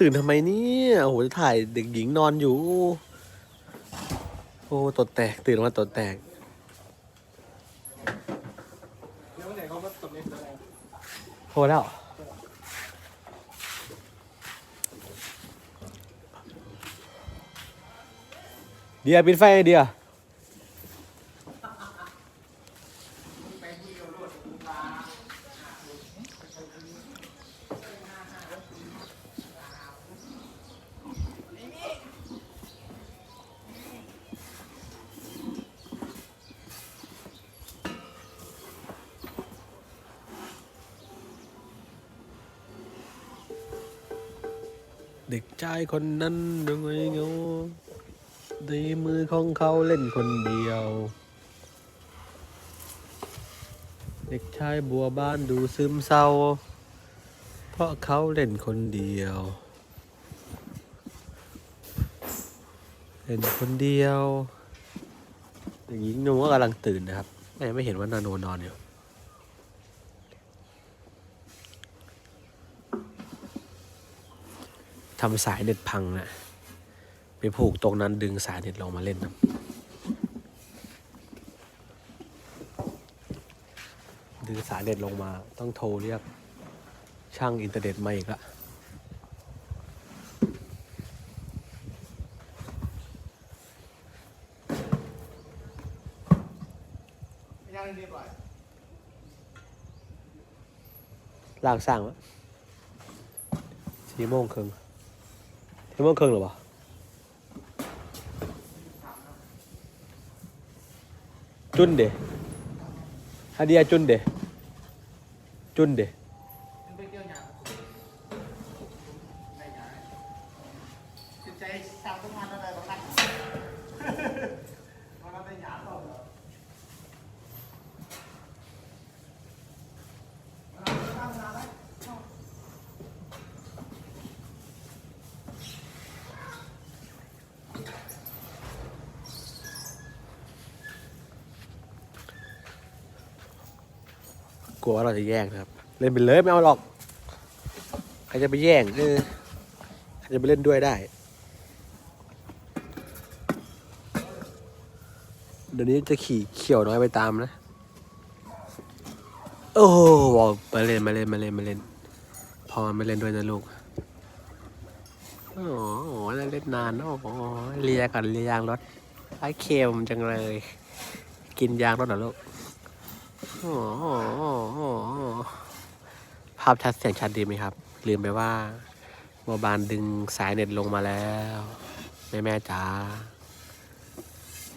ตื่นทำไมเนี่ยโอ้โหจะถ่ายเด็กหญิงนอนอยู่ โอ้ตดแตกตื่นมาตดแตกเดี๋ยววันไหนเขามาตบเล่นอะไรโทรแล้วเดียปิดไฟเดีย ด็กชายคนนั้นยังไงเงาในมือของเขาเล่นคนเดียว เด็กชายบัวบ้านดูซึมเศร้า เพราะเขาเล่นคนเดียว เล่นคนเดียว อย่างนี้นึกว่ากำลังตื่นนะครับ ไม่ไม่เห็นว่านาโนนอนอยู่ ทำสายเน็ตพังนะไปผูกตรงนั้นดึงสายเน็ตลงมาเล่นนะดึงสายเน็ตลงมา ต้องโทรเรียกช่างอินเทอร์เน็ตมาอีกละไม่ย่างเรียบร้อยลากสร้างวะสี่โมงครึ่ง สี่โมงครึ่งหรอเปล่าจุนเดฮาเดียจุนเดจุนเด มันไปเกี่ยวหยาบได้หยาบจิตใจสาวต้องงานอะไรบ้างครับมันก็ได้หยาบต่อเหรอเอาเอาเอาเอาเอา กลัวว่าเราจะแย่งนะครับ เล่นไปเลยไม่เอาหรอก ใครจะไปแย่งเออใครจะไปเล่นด้วยได้ เดี๋ยวนี้จะขี่เขี่ยวน้อยไปตามนะ โอ้โหบอกมาเล่นมาเล่นมาเล่นมาเล่น พอม่เล่นด้วยนะลูก โอ้โหเล่นนาน โอ้โหเลียกันเลียยางรถไอ้เค็มจังเลย กินยางรถเหรอลูก โอ้โหภาพชัดเสียงชัดดีไหมครับ ลืมไปว่าโมบานดึงสายเน็ตลงมาแล้ว แม่แม่จ๋า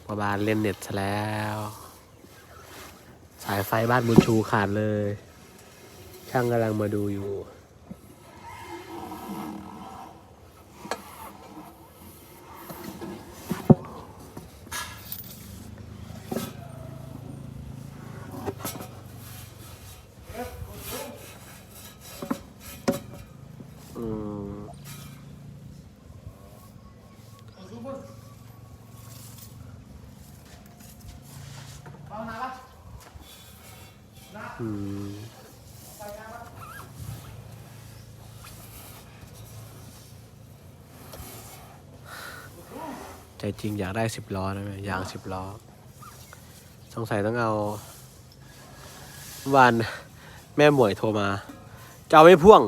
โมบานเล่นเน็ตซะแล้ว สายไฟบ้านบุญชูขาดเลย ช่างกำลังมาดูอยู่ อาซูเปอร์เอาหนาปะหนาอืมไปหนาปะใจจริงอยากได้สิบล้อนะแม่ยางสิบล้อ สงสัยต้องเอา วันแม่หมวยโทรมา จะเอาไม่พ่วง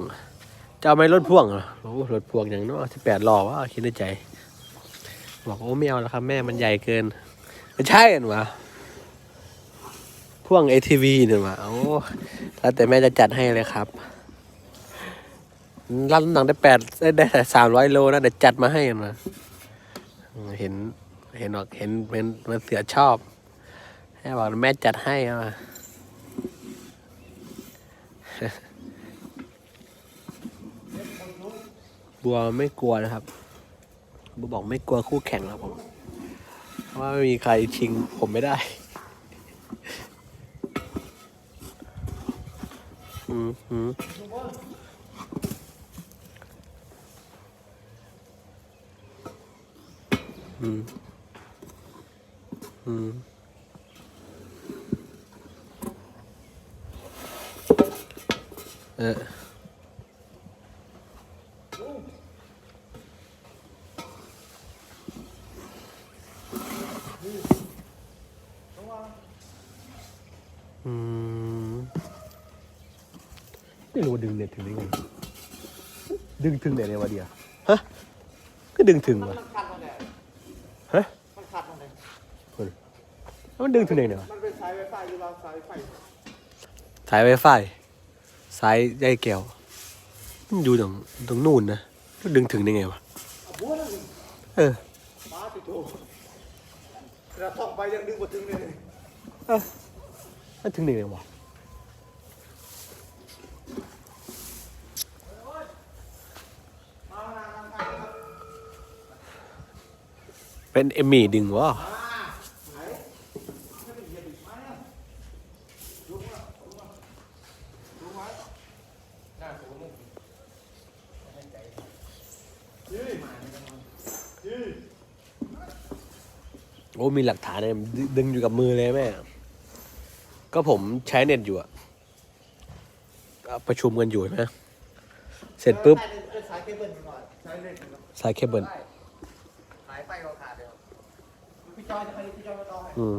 จะเอาไม่รถพ่วงหรอโอ้รถพ่วงอย่างน้อยสิบแปดล้อวะคิดในใจ บอกโอ้ไม่เอาแล้วครับ แม่มันใหญ่เกิน ไม่ใช่เหรอวะพ่วง ATV เนี่ยวะโอ้แล้วแต่แม่จะจัดให้เลยครับรับน้ำหนักได้แปดได้ได้สามร้อยโลนะเดี๋ยวจัดมาให้นะเห็นเห็นบอกเห็นเป็นมันเสือชอบแม่บอกแม่จัดให้อามาบัวไม่กลัวนะครับ บัวบอกไม่กลัวคู่แข่งแล้วผมเพราะว่าไม่มีใครชิงผมไม่ได้ อืมอืมซูเปออืมอืมเออ ไม่รู้ว่าดึงเน็ตถึงได้ไงดึงถึงไหนในวะเดียฮะก็ดึงถึงมันวะมันขัดตรงไหนฮะมันขัดตรงไหนแล้วมันดึงถึงไหนเนี่ยวะมันเป็นสายไฟฟ้าอยู่เราสายไฟสายไวไฟสายใยแก้วมันอยู่ตรงตรงนู่นนะแล้วดึงถึงได้ไงวะเอาบัวนั่นนี่เออมาติดโถเราท่องไปยังดึงมาถึงเลยแล้วถึงไหนวะ มาหน้าทางทางครับ เป็นเอมมี่ดึงวะ มาไหนไม่ได้เหยียบอีกมาเนี่ยลุกมาลุกมาลุกมา หน้าสูงนี่ยืดยืดโอ้มีหลักฐานเลยดึดึงอยู่กับมือเลยแม่ ก็ผมใช้เน็ตอยู่อะประชุมกันอยู่ใช่ไหมเสร็จปุ๊บเป็นสายเคเบิล สายเล็กก่อนสายเคเบิลสายไฟเราขาดเดียวพี่จอยจะไปพี่จอยมาต่อให้อืม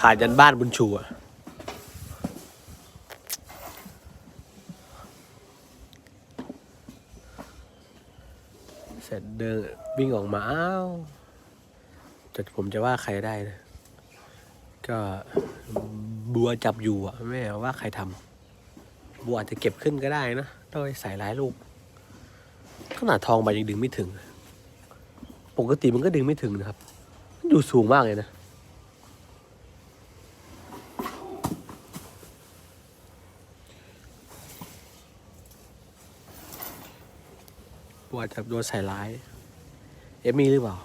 ขาดยันบ้านบุญชูอะเสร็จเดินวิ่งออกมาอ้าวแต่ผมจะว่าใครได้นะ ก็บัวจับอยู่อะไม่เอาว่าใครทำบัวอาจจะเก็บขึ้นก็ได้นะโดยใส่หลายลูกขนาดทองใบยังดึงไม่ถึง ปกติมันก็ดึงไม่ถึงนะครับมันอยู่สูงมากเลยนะบัวจับโดนใส่ร้าย เอมมี่หรือเปล่า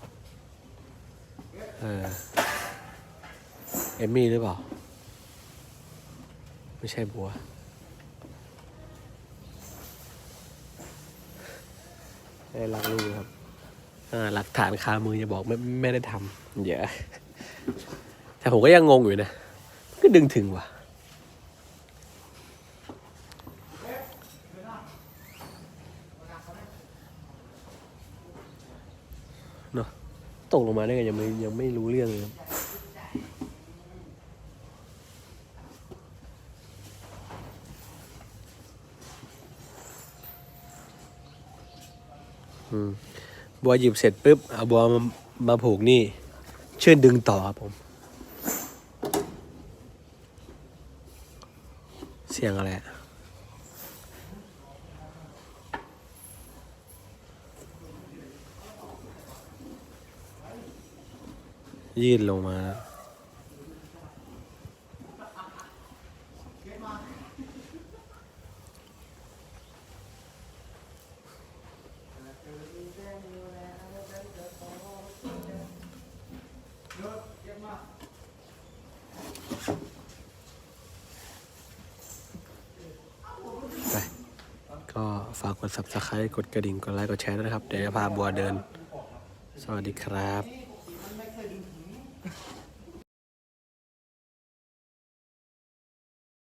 เออ เอมมี่หรือเปล่า ไม่ใช่บัวได้รักลูกครับ หลักฐานคามือจะบอกไม่ไม่ได้ทำเดี๋ยวแต่ผมก็ยังงงอยู่นะ ก็ดึงถึงว่ะเนอะตกลงมาได้ไงยังไม่ยังไม่รู้เรื่องเลยครับอืม บัวหยิบเสร็จปุ๊บเอาบัวมามาผูกนี่เชื่อดึงต่อครับผม เสียงอะไรยืดลงมาไป ก็ฝากกด subscribe กดกระดิ่ง กดไลค์ กดแชร์ด้วยนะครับ เดี๋ยวจะพาบัวเดิน สวัสดีครับ